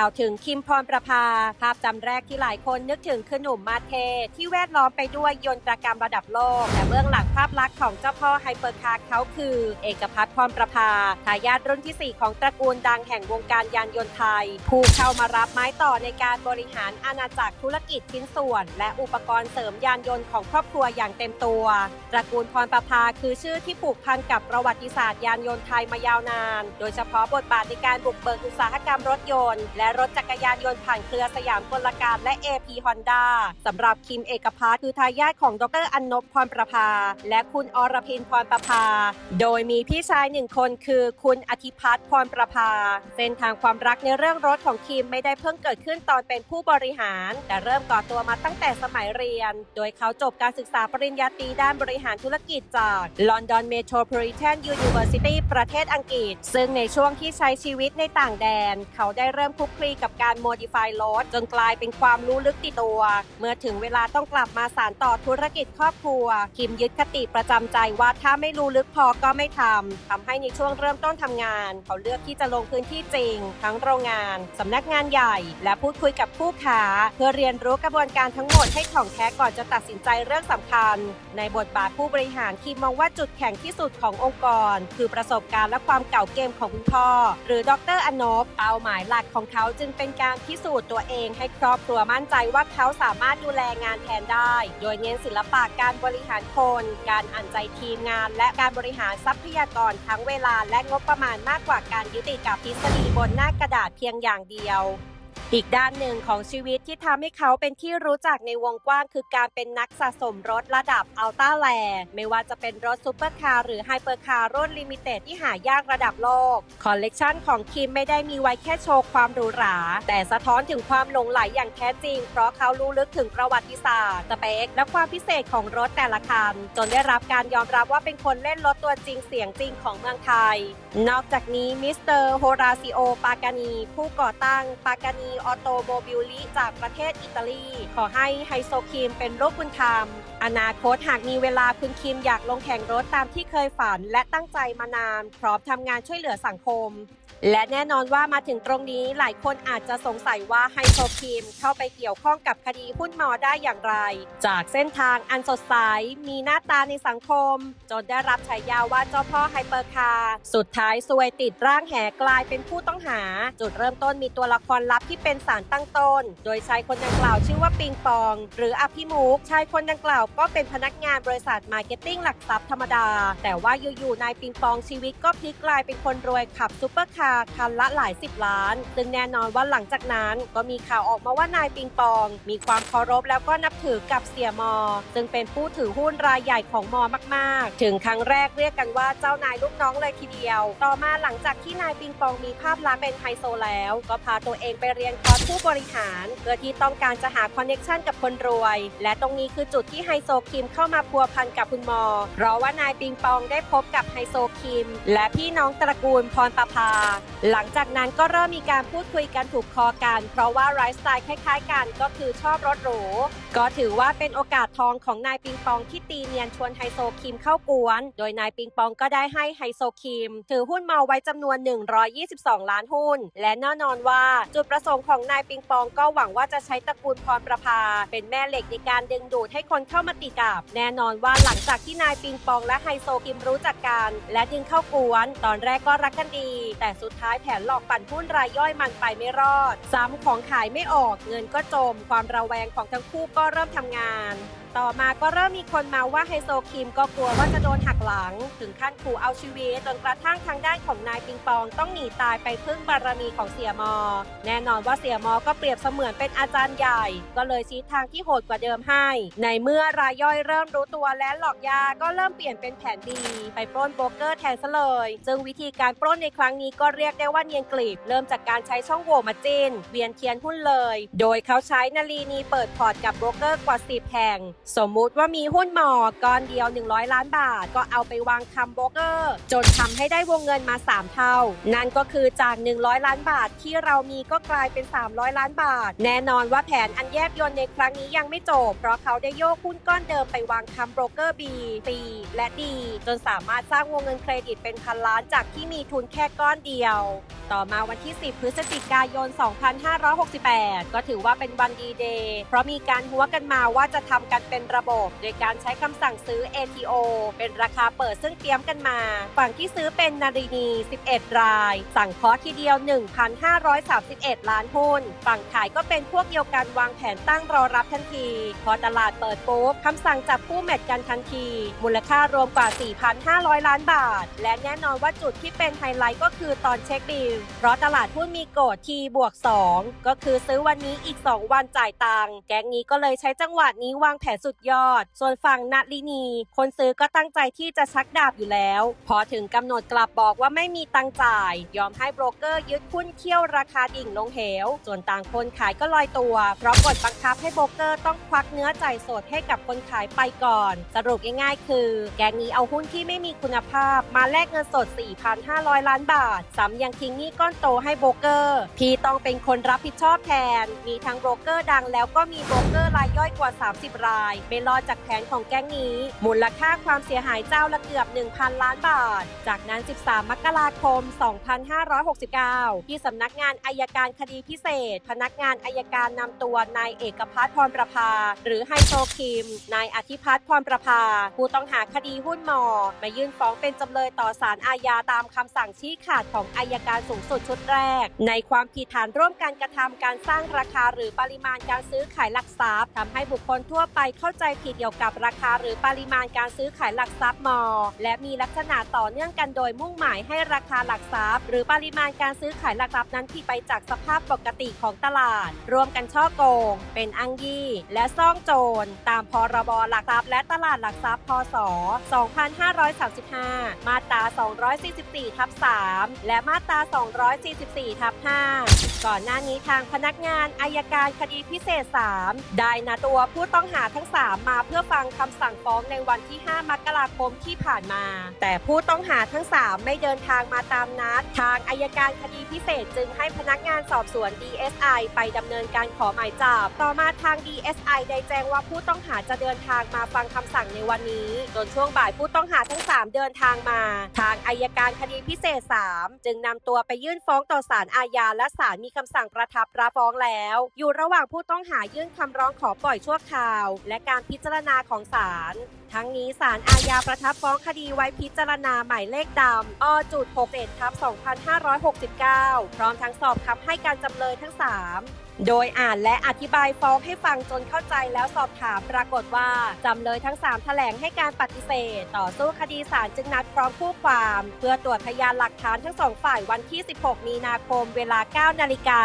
าวถึงคิมพรประภา ภาพจำแรกที่หลายคนนึกถึงคือหนุ่มมาเท ที่แวดล้อมไปด้วยยนตรกรรมระดับโลก แต่เบื้องหลังภาพลักษณ์ของเจ้าพ่อไฮเปอร์คาร์เขาคือ เอกพัฒน์พรประภาทายาทรุ่นที่ 4 ของตระกูลดังแห่งวงการยานยนต์ไทย ผู้เข้ามารับไม้ต่อในการบริหารอาณาจักรธุรกิจชิ้นส่วน และอุปกรณ์เสริมยานยนต์ของครอบครัวอย่างเต็มตัว ตระกูลพรประภาคือชื่อที่ผูกพันกับประวัติศาสตร์ยานยนต์ไทยมายาวนาน โดยเฉพาะบทบาทในการบุกเบิกอุตสาหกรรมรถยนต์และรถจักรยานยนต์ผ่านเครือสยามกลการและ AP Honda สำหรับคิมเอกพัฒน์คือทายาทของดรอันนบพรประภา และคุณอรพินพรประภา โดยมีพี่ชายหนึ่งคนคือคุณอธิพัฒน์พรประภา เส้นทางความรักในเรื่องรถของคิมไม่ได้เพิ่งเกิดขึ้นตอนเป็นผู้บริหาร แต่เริ่มก่อตัวมาตั้งแต่สมัยเรียน โดยเขาจบการศึกษาปริญญาตรีด้านบริหารธุรกิจจาก London Metropolitan University ประเทศอังกฤษ ซึ่งในช่วงที่ใช้ชีวิตในต่างแดน เขาได้เริ่มคลุกคลีกับการ modify รถจนกลายเป็นความรู้ลึกติดตัว เมื่อถึงเวลาต้องกลับมาสานต่อธุรกิจครอบครัว คิมยึดคติประจำใจว่าถ้าไม่รู้ลึกพอก็ไม่ทำทำให้ในช่วงเริ่มต้นทำงาน เขาเลือกที่จะลงพื้นที่จริง ทั้งโรงงานสำนักงานใหญ่ และพูดคุยกับผู้ค้า เพื่อเรียนรู้กระบวนการทั้งหมดให้ถ่องแท้ก่อนจะตัดสินใจเรื่องสำคัญ ในบทบาทผู้บริหารคิมมองว่าจุดแข็งที่สุดขององค์กร คือประสบการณ์และความเก่าเกมของคุณพ่อหรือดรอนบเป้าหมายหลักของเขาจึงเป็นการพิสูจน์ตัวเองให้ครอบครัวมั่นใจว่าเขาสามารถดูแลงานแทนได้ โดยเน้นศิลปะการบริหารคน การอ่านใจทีมงาน และการบริหารทรัพยากรทั้งเวลาและงบประมาณมากกว่าการยึดติดกับทฤษฎีบนหน้ากระดาษเพียงอย่างเดียว อีกด้านหนึ่งของชีวิตที่ทำให้เขาเป็นที่รู้จักในวงกว้างคือการเป็นนักสะสมรถระดับอัลต้าแลไม่ว่าจะเป็นรถซูเปอร์คาร์หรือไฮเปอร์คาร์รุ่นลิมิเต็ดที่หายากระดับโลก คอลเลกชันของคิมไม่ได้มีไว้แค่โชว์ความหรูหรา แต่สะท้อนถึงความหลงไหลอย่างแท้จริง เพราะเขารู้ลึกถึงประวัติศาสตร์สเปค และความพิเศษของรถแต่ละคัน จนได้รับการยอมรับว่าเป็นคนเล่นรถตัวจริงเสียงจริงของเมืองไทย นอกจากนี้มิสเตอร์โฮราซิโอปากานีผู้ก่อตั้งปากานีออโตโมบิลลิจากประเทศอิตาลี ขอให้ไฮโซคีมเป็นโรคบุญธรรมอนาคตหากมีเวลาคุณคิมอยากลงแข่งรถตามที่เคยฝัน และตั้งใจมานาน พร้อมทำงานช่วยเหลือสังคม และแน่นอนว่ามาถึงตรงนี้หลายคนอาจจะสงสัยว่าไฮโซคิมเข้าไปเกี่ยวข้องกับคดีหุ้นมอได้อย่างไร จากเส้นทางอันสดใสมีหน้าตาในสังคม จนได้รับฉายาว่าเจ้าพ่อไฮเปอร์คาร์สุดท้ายซวยติดร่างแหกลายเป็นผู้ต้องหา จุดเริ่มต้นมีตัวละครลับที่เป็นสารตั้งต้น โดยชายคนดังกล่าวชื่อว่าปิงปอง หรืออภิมุกชายคนดังกล่าวก็เป็นพนักงานบริษัทมาร์เก็ตติ้งหลักทรัพย์ธรรมดา แต่ว่าอยู่ๆนายปิงปองชีวิตก็พลิกกลายเป็นคนรวยขับซูเปอร์คาร์คันละหลายสิบล้าน ซึ่งแน่นอนว่าหลังจากนั้นก็มีข่าวออกมาว่านายปิงปอง มีความเคารพแล้วก็นับถือกับเสียมอ ซึ่งเป็นผู้ถือหุ้นรายใหญ่ของมอมาก ๆ ถึงครั้งแรกเรียกกันว่าเจ้านายลูกน้องเลยทีเดียว ต่อมาหลังจากที่นายปิงปองมีภาพลักษณ์เป็นไฮโซแล้ว ก็พาตัวเองไปเรียนคอร์สผู้บริหาร เพื่อที่ต้องการจะหาคอนเน็ชันกับคนรวย และตรงนี้คือจุดที่ไฮโซคิมเข้ามาพัวพันกับคุณมอ เพราะว่านายปิงปองได้พบกับไฮโซคิม และพี่น้องตระกูลพรประภา หลังจากนั้นก็เริ่มมีการพูดคุยกันถูกคอกัน เพราะว่าไลฟ์สไตล์คล้ายๆกันก็คือชอบรถหรูก็ถือว่าเป็นโอกาสทองของนายปิงปองที่ตีเนียนชวนไฮโซคิมเข้ากวน โดยนายปิงปองก็ได้ให้ไฮโซคิม ถือหุ้นเมาไว้จำนวน 122 ล้านหุ้น และแน่นอนว่าจุดประสงค์ของนายปิงปองก็หวังว่าจะใช้ตระกูลพรประภา เป็นแม่เหล็กในการดึงดูดให้คนเข้ามาติดกับแน่นอนว่าหลังจากที่นายปิงปองและไฮโซกิมรู้จักกัน และดึงเข้ากวน ตอนแรกก็รักกันดี แต่สุดท้ายแผนหลอกปั่นหุ้นรายย่อยมันไปไม่รอด ซ้ำของขายไม่ออก เงินก็จม ความระแวงของทั้งคู่ก็เริ่มทำงาน ต่อมาก็เริ่มมีคนมาว่าไฮโซคิมก็กลัวว่าจะโดนหักหลัง ถึงขั้นขู่เอาชีวิต จนกระทั่งทางด้านของนายปิงปองต้องหนีตายไปพึ่งบารมีของเสียมอ แน่นอนว่าเสียมอก็เปรียบเสมือนเป็นอาจารย์ใหญ่ ก็เลยชี้ทางที่โหดกว่าเดิมให้ ในเมื่อรายย่อยเริ่มรู้ตัวและหลอกยาก็เริ่มเปลี่ยนเป็นแผนดีไปปล้นโบรกเกอร์แทนซะเลย ซึ่งวิธีการปล้นในครั้งนี้ก็เรียกได้ว่าเนียนกลีบเริ่มจากการใช้ช่องโหว่มาจินเวียนเทียนหุ้นเลย โดยเขาใช้นาลีนีเปิดพอร์ตกับโบรกเกอร์กว่า10แห่งสมมุติว่ามีหุ้นหมอก้อนเดียว 100 ล้านบาท ก็เอาไปวางคำโบรกเกอร์ จนทำให้ได้วงเงินมา 3 เท่า นั่นก็คือจาก 100 ล้านบาทที่เรามีก็กลายเป็น 300 ล้านบาท แน่นอนว่าแผนอันแยบยลในครั้งนี้ยังไม่จบ เพราะเขาได้โยกหุ้นก้อนเดิมไปวางคำโบรกเกอร์ B C และ D จนสามารถสร้างวงเงินเครดิตเป็นพันล้านจากที่มีทุนแค่ก้อนเดียว ต่อมาวันที่ 10 พฤศจิกายน 2568 ก็ถือว่าเป็นวันดีเดย์เพราะมีการหัวกันมาว่าจะทำกันเป็น็นระบบโดยการใช้คำสั่งซื้อ ATO เป็นราคาเปิดซึ่งเตรียมกันมา ฝั่งที่ซื้อเป็นนารินี 11 ราย สั่งคอทีเดียว 1,531 ล้านหุ้น ฝั่งขายก็เป็นพวกเดียวกันวางแผนตั้งรอรับทันที พอตลาดเปิดปุ๊บคำสั่งจับคู่แมทกันทันที มูลค่ารวมกว่า 4,500 ล้านบาท และแน่นอนว่าจุดที่เป็นไฮไลท์ก็คือตอนเช็คบิลเพราะตลาดหุ้นมีโกดทีบวก 2 ก็คือซื้อวันนี้อีก 2 วันจ่ายตังค์แก๊งนี้ก็เลยใช้จังหวะนี้วางแผนสุดยอด ส่วนฝั่งนัทลินี คนซื้อก็ตั้งใจที่จะชักดาบอยู่แล้ว พอถึงกำหนดกลับบอกว่าไม่มีตังจ่าย ยอมให้โบรกเกอร์ยึดหุ้นเที่ยวราคาดิ่งลงเหว ส่วนต่างคนขายก็ลอยตัว เพราะกฎบังคับให้โบรกเกอร์ต้องควักเนื้อจ่ายสดให้กับคนขายไปก่อน สรุปง่ายๆ คือ แกงนี้เอาหุ้นที่ไม่มีคุณภาพ มาแลกเงินสด 4,500 ล้านบาทซ้ำยังทิ้งหนี้ก้อนโตให้โบรกเกอร์พี่ต้องเป็นคนรับผิดชอบแทน มีทั้งโบรกเกอร์ดังแล้วก็มีโบรกเกอร์รายย่อยกว่า 30 รายไม่รอดจากแผนของแก๊งนี้ มูลค่าความเสียหายเจ้าละเกือบ 1,000 ล้านบาท จากนั้น 13 มกราคม 2569 ที่สำนักงานอายการคดีพิเศษ พนักงานอายการนำตัวนายเอกพัฒน์พรประภา หรือไฮโซคิม นายอธิพัฒน์พรประภา ผู้ต้องหาคดีหุ้นมอ มายื่นฟ้องเป็นจำเลยต่อศาลอาญาตามคำสั่งชี้ขาดของอายการสูงสุดชุดแรก ในความผิดฐานร่วมกันกระทำการสร้างราคาหรือปริมาณการซื้อขายหลักทรัพย์ทำให้บุคคลทั่วไปเข้าาใจผิดเกี่ยวกับราคาหรือปริมาณการซื้อขายหลักทรัพย์มอ และมีลักษณะต่อเนื่องกันโดยมุ่งหมายให้ราคาหลักทรัพย์ หรือปริมาณการซื้อขายหลักทรัพย์นั้นผิดไปจากสภาพปกติของตลาด รวมกันช่อโกง เป็นอ้างยี่ และซ่องโจร ตามพรบหลักทรัพย์และตลาดหลักทรัพย์พศ 2535 มาตรา 244 ทับ 3 และมาตรา 244 ทับ 5 ก่อนหน้านี้ทางพนักงานอายการคดีพิเศษ 3 ได้นำตัวผู้ต้องหาทั้ง3 มาเพื่อฟังคำสั่งฟ้องในวันที่ 5 มกราคมที่ผ่านมา แต่ผู้ต้องหาทั้ง 3 ไม่เดินทางมาตามนัด ทางอายการคดีพิเศษจึงให้พนักงานสอบสวน DSI ไปดำเนินการขอหมายจับ ต่อมาทาง DSI ได้แจ้งว่าผู้ต้องหาจะเดินทางมาฟังคำสั่งในวันนี้จนช่วงบ่ายผู้ต้องหาทั้ง 3 เดินทางมา ทางอายการคดีพิเศษ 3 จึงนำตัวไปยื่นฟ้องต่อศาลอาญาและศาลมีคำสั่งประทับรับฟ้องแล้ว อยู่ระหว่างผู้ต้องหายื่นคำร้องขอปล่อยชั่วคราว และการพิจารณาของศาล ทั้งนี้ศาลอาญาประทับฟ้องคดีไว้พิจารณาหมายเลขดำอจุด6ทับ2569 พร้อมทั้งสอบคำให้การจำเลยทั้ง 3โดยอ่านและอธิบายฟ้องให้ฟังจนเข้าใจแล้วสอบถามปรากฏว่า จำเลยทั้ง 3 แถลงให้การปฏิเสธ ต่อสู้คดีศาลจึงนัดพร้อมคู่ความ เพื่อตรวจพยานหลักฐานทั้งสองฝ่ายวันที่ 16 มีนาคมเวลา 9 นาฬิกา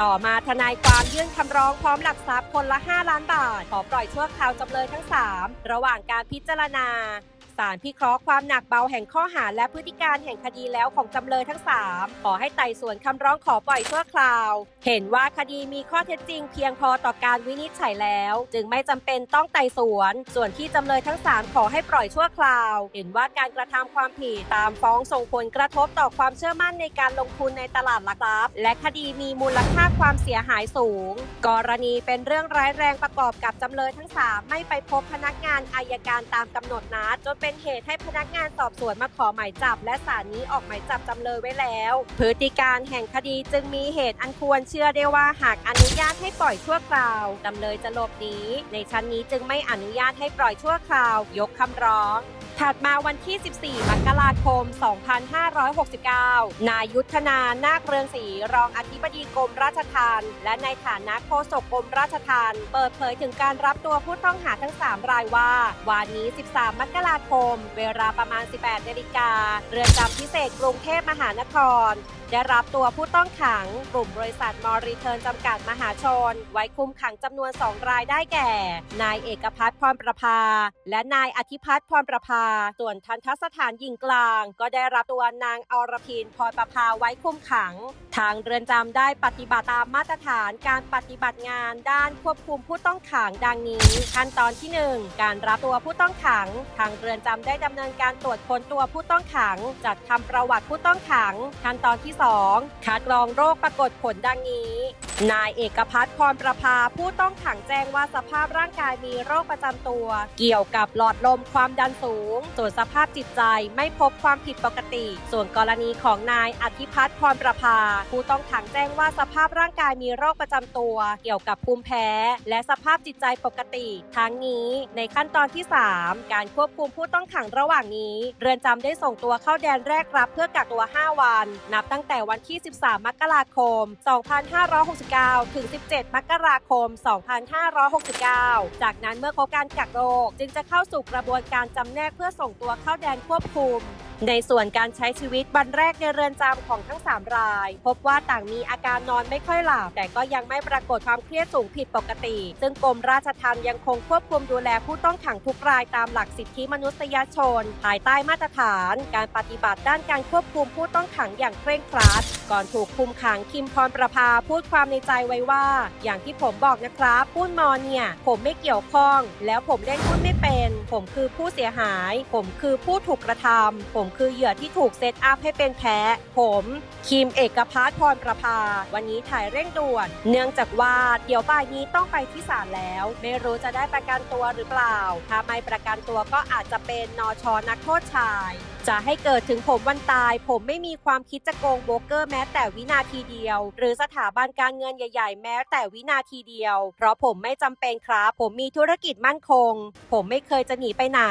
ต่อมาทนายความยื่นคำร้องพร้อมหลักทรัพย์คนละ 5 ล้านบาท ขอปล่อยชั่วคราวจำเลยทั้ง 3 ระหว่างการพิจารณา ศาลพิเคราะห์ความหนักเบาแห่งข้อหาและพฤติการแห่งคดีแล้วของจำเลยทั้ง 3 ขอให้ไต่สวนคำร้องขอปล่อยชั่วคราว เห็นว่าคดีมีข้อเท็จจริงเพียงพอต่อการวินิจฉัยแล้ว จึงไม่จำเป็นต้องไต่สวน ส่วนที่จำเลยทั้ง 3 ขอให้ปล่อยชั่วคราว เห็นว่าการกระทำความผิดตามฟ้องส่งผลกระทบต่อความเชื่อมั่นในการลงทุนในตลาดหลักทรัพย์ และคดีมีมูลค่าความเสียหายสูง กรณีเป็นเรื่องร้ายแรงประกอบกับจำเลยทั้ง 3 ไม่ไปพบพนักงานอายการตามกำหนดนัดจนเป็นเหตุให้พนักงานสอบสวนมาขอหมายจับ และศาลนี้ออกหมายจับจำเลยไว้แล้ว พฤติการแห่งคดีจึงมีเหตุอันควรเชื่อได้ว่าหากอนุญาตให้ปล่อยชั่วคราวจำเลยจะหลบหนีในชั้นนี้จึงไม่อนุญาตให้ปล่อยชั่วคราว ยกคำร้อง ถัดมาวันที่ 14 มกราคม 2569 นายยุทธนา นาคเรืองศรี รองอธิบดีกรมราชทัณฑ์และในฐานะโฆษกกรมราชทัณฑ์เปิดเผยถึงการรับตัวผู้ต้องหาทั้ง 3 รายว่า วันนี้ 13 มกราคม เวลาประมาณ 18นาฬิกา เรือนจำพิเศษกรุงเทพมหานครได้รับตัวผู้ต้องขังกลุ่มบริษัทมอริเทิร์นจำกัดมหาชน ไว้คุมขังจำนวน 2 รายได้แก่ นายเอกพัฒน์พรประภา และนายอธิพัฒน์พรประภาส่วนทันทสถานหญิงกลาง ก็ได้รับตัวนางอรพินพรประภาไว้คุมขัง ทางเรือนจำได้ปฏิบัติตามมาตรฐานการปฏิบัติงานด้านควบคุมผู้ต้องขังดังนี้ ขั้นตอนที่ 1 การรับตัวผู้ต้องขัง ทางเรือนจำได้ดำเนินการตรวจค้นตัวผู้ต้องขัง จัดทำประวัติผู้ต้องขัง ขั้นตอนที่ 2 คัดกรองโรคปรากฏผลดังนี้นายเอกพัฒน์พรประภาผู้ต้องขังแจ้งว่าสภาพร่างกายมีโรคประจำตัว เกี่ยวกับหลอดลมความดันสูงส่วนสภาพจิตใจไม่พบความผิดปกติ ส่วนกรณีของนายอธิพัฒน์พรประภา ผู้ต้องขังแจ้งว่าสภาพร่างกายมีโรคประจำตัว เกี่ยวกับภูมิแพ้ และสภาพจิตใจปกติ ทั้งนี้ในขั้นตอนที่ 3 การควบคุมผู้ต้องขังระหว่างนี้ เรือนจำได้ส่งตัวเข้าแดนแรกรับเพื่อกักตัว 5 วัน นับตั้งแต่วันที่ 13 มกราคม 2569 ถึง 17 มกราคม 2569 จากนั้นเมื่อครบการกักโรคจึงจะเข้าสู่กระบวนการจำแนกเพื่อส่งตัวเข้าแดนควบคุม ในส่วนการใช้ชีวิตวันแรกในเรือนจำของทั้ง 3 ราย พบว่าต่างมีอาการนอนไม่ค่อยหลับ แต่ก็ยังไม่ปรากฏความเครียดสูงผิดปกติ ซึ่งกรมราชทัณฑ์ยังคงควบคุมดูแลผู้ต้องขังทุกรายตามหลักสิทธิมนุษยชน ภายใต้มาตรฐาน การปฏิบัติด้านการควบคุมผู้ต้องขังอย่างเคร่งครัด ก่อนถูกคุมขังคิมพรประภาพูดความในใจไว้ว่า อย่างที่ผมบอกนะครับหุ้นมอเนี่ยผมไม่เกี่ยวข้อง แล้วผมเล่นหุ้นไม่เผมคือผู้เสียหาย ผมคือผู้ถูกกระทำ ผมคือเหยื่อที่ถูกเซตอัพให้เป็นแพ้ ผมคิมเอกพัฒน์พรประภา วันนี้ถ่ายเร่งด่วน เนื่องจากว่าเดี๋ยวบ่ายนี้ต้องไปที่ศาลแล้ว ไม่รู้จะได้ประกันตัวหรือเปล่า ถ้าไม่ประกันตัวก็อาจจะเป็นนอชอนักโทษชาย จะให้เกิดถึงผมวันตาย ผมไม่มีความคิดจะโกงโบรกเกอร์แม้แต่วินาทีเดียว หรือสถาบันการเงินใหญ่ ๆ แม้แต่วินาทีเดียว เพราะผมไม่จำเป็นครับ ผมมีธุรกิจมั่นคง ผมไม่เคยจะหนีไปไหน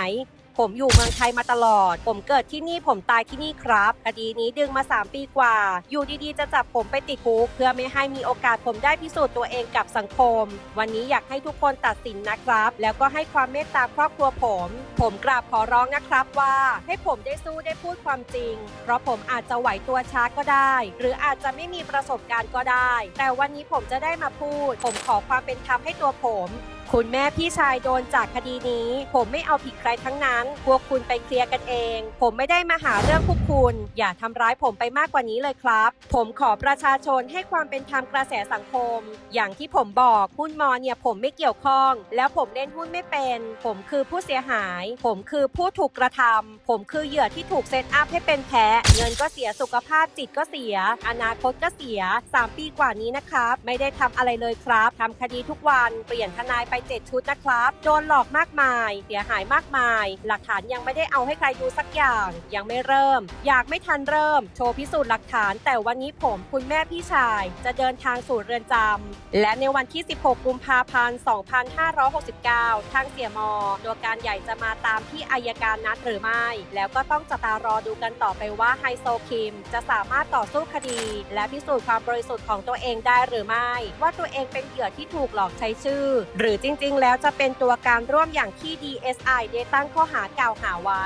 ผมอยู่เมืองไทยมาตลอด ผมเกิดที่นี่ผมตายที่นี่ครับคดีนี้ดึงมา 3 ปีกว่า อยู่ดีๆ จะจับผมไปติดคุกเพื่อไม่ให้มีโอกาสผมได้พิสูจน์ตัวเองกับสังคม วันนี้อยากให้ทุกคนตัดสินนะครับ แล้วก็ให้ความเมตตาครอบครัวผม ผมกราบขอร้องนะครับว่า ให้ผมได้สู้ได้พูดความจริง เพราะผมอาจจะไหวตัวช้าก็ได้ หรืออาจจะไม่มีประสบการณ์ก็ได้ แต่วันนี้ผมจะได้มาพูด ผมขอความเป็นธรรมให้ตัวผม คุณแม่พี่ชายโดนจากคดีนี้ ผมไม่เอาผิดใครทั้งนั้น พวกคุณไปเคลียร์กันเอง ผมไม่ได้มาหาเรื่องพวกคุณ อย่าทำร้ายผมไปมากกว่านี้เลยครับ ผมขอประชาชนให้ความเป็นธรรมกระแสสังคม อย่างที่ผมบอกหุ้นมอเนี่ยผมไม่เกี่ยวข้อง แล้วผมเล่นหุ้นไม่เป็น ผมคือผู้เสียหาย ผมคือผู้ถูกกระทำผมคือเหยื่อที่ถูกเซตอัพให้เป็นแพ้เงินก็เสียสุขภาพจิตก็เสีย อนาคตก็เสีย 3 ปีกว่านี้นะครับไม่ได้ทำอะไรเลยครับทำคดีทุกวันเปลี่ยนทนายไป7 ชุดนะครับ โดนหลอกมากมาย เสียหายมากมาย หลักฐานยังไม่ได้เอาให้ใครดูสักอย่าง ยังไม่เริ่ม อยากไม่ทันเริ่ม โชว์พิสูจน์หลักฐาน แต่วันนี้ผมคุณแม่พี่ชาย จะเดินทางสู่เรือนจำและในวันที่ 16 กุมภาพันธ์ 2569 ทางเสียมอตัวการใหญ่จะมาตามที่อายการนัดหรือไม่ แล้วก็ต้องจับตารอดูกันต่อไปว่าไฮโซคิม จะสามารถต่อสู้คดี และพิสูจน์ความบริสุทธิ์ของตัวเองได้หรือไม่ ว่าตัวเองเป็นเหยื่อที่ถูกหลอกใช้ชื่อ หรือจริงๆ แล้วจะเป็นตัวการร่วมอย่างที่ DSI ได้ตั้งข้อหากล่าวหาไว้